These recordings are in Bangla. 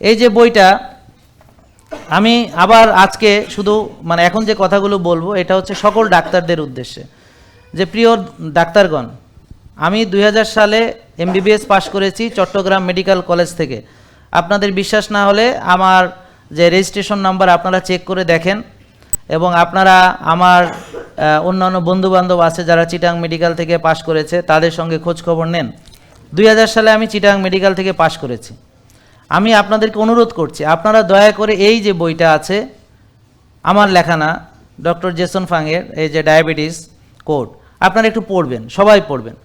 এই যে বইটা, আমি আবার আজকে শুধু মানে এখন যে কথাগুলো বলব, এটা হচ্ছে সকল ডাক্তারদের উদ্দেশ্যে। যে প্রিয় ডাক্তারগণ, আমি দুই হাজার সালে এমবিবিএস পাশ করেছি চট্টগ্রাম মেডিকেল কলেজ থেকে। আপনাদের বিশ্বাস না হলে আমার যে রেজিস্ট্রেশন নাম্বার আপনারা চেক করে দেখেন এবং আপনারা আমার অন্যান্য বন্ধুবান্ধব আছে যারা চিটাং মেডিকেল থেকে পাশ করেছে, তাদের সঙ্গে খোঁজ খবর নেন। দুই হাজার সালে আমি চিটাং মেডিকেল থেকে পাশ করেছি। আমি আপনাদেরকে অনুরোধ করছি, আপনারা দয়া করে এই যে বইটা আছে, আমার লেখা না, ডক্টর জেসন ফাংয়ের এই যে ডায়াবেটিস কোড, আপনারা একটু পড়বেন, সবাই পড়বেন।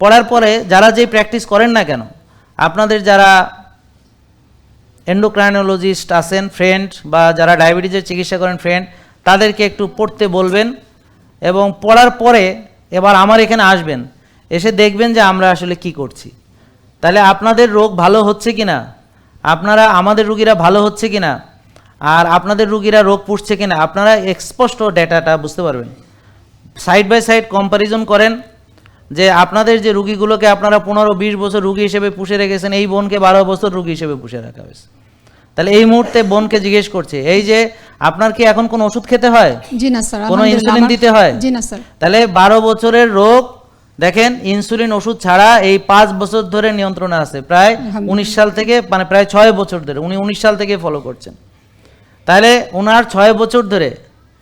পড়ার পরে যারা যেই প্র্যাকটিস করেন না কেন, আপনাদের যারা এন্ডোক্রাইনোলজিস্ট আছেন ফ্রেন্ড বা যারা ডায়াবেটিসের চিকিৎসা করেন ফ্রেন্ড তাদেরকে একটু পড়তে বলবেন এবং পড়ার পরে এবার আমার এখানে আসবেন, এসে দেখবেন যে আমরা আসলে কি করছি। তাহলে আপনাদের রোগ ভালো হচ্ছে কি না আপনারা আমাদের রুগীরা ভালো হচ্ছে কি না আর আপনাদের রুগীরা রোগ পুষছে কিনা? আপনারা স্পষ্ট ডেটাটা বুঝতে পারবেন। সাইড বাই সাইড কম্প্যারিজন করেন যে আপনাদের যে রুগীগুলোকে আপনারা পনেরো বিশ বছর রুগী হিসেবে পুষে রেখেছেন এই বোনকে বারো বছর রুগী হিসেবে পুষে রাখা হয়েছে। তাহলে এই মুহূর্তে বোনকে জিজ্ঞেস করছে এই যে আপনার কি এখন কোন ওষুধ খেতে হয়? জি না স্যার কোনো আলহামদুলিল্লাহ ইনসুলিন দিতে হয়? জি না স্যার। তাহলে বারো বছরের রোগ দেখেন ইনসুলিন ওষুধ ছাড়া এই পাঁচ বছর ধরে নিয়ন্ত্রণে আছে। প্রায় উনিশ সাল থেকে মানে প্রায় ছয় বছর ধরে উনি উনিশ সাল থেকে ফলো করছেন। তাহলে ওনার ছয় বছর ধরে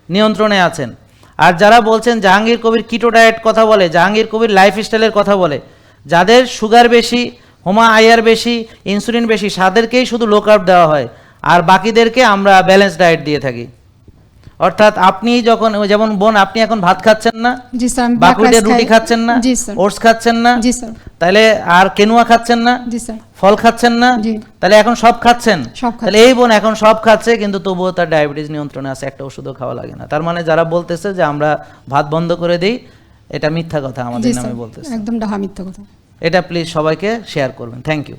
নিয়ন্ত্রণে আছেন। আর যারা বলছেন জাহাঙ্গীর কবির কিটো ডায়েট কথা বলে জাহাঙ্গীর কবির লাইফ স্টাইলের কথা বলে যাদের সুগার বেশি হোমা আয়ার বেশি ইনসুলিন বেশি তাদেরকেই শুধু লো কার্ব দেওয়া হয়। আর বাকিদেরকে আমরা ব্যালেন্স ডায়েট দিয়ে থাকি। অর্থাৎ আপনি যখন যেমন বোন আপনি এখন ভাত খাচ্ছেন না? জি স্যার rice রুটি খাচ্ছেন না? জি স্যার। ওটস খাচ্ছেন না? জি স্যার। তাহলে আর কেনুয়া খাচ্ছেন না? জি স্যার। ফল খাচ্ছেন না? জি। তাহলে এখন সব খাচ্ছেন? সব তাহলে এই বোন এখন সব খাচ্ছে কিন্তু তবুও তার ডায়াবেটিস নিয়ন্ত্রণে আছে একটা ওষুধও খাওয়া লাগে না। তার মানে যারা বলতেছে যে আমরা ভাত বন্ধ করে দিই এটা মিথ্যা কথা আমাদের নামে বলতেছে। একদম ডাহা মিথ্যা কথা। এটা প্লিজ সবাইকে শেয়ার করবেন। Thank you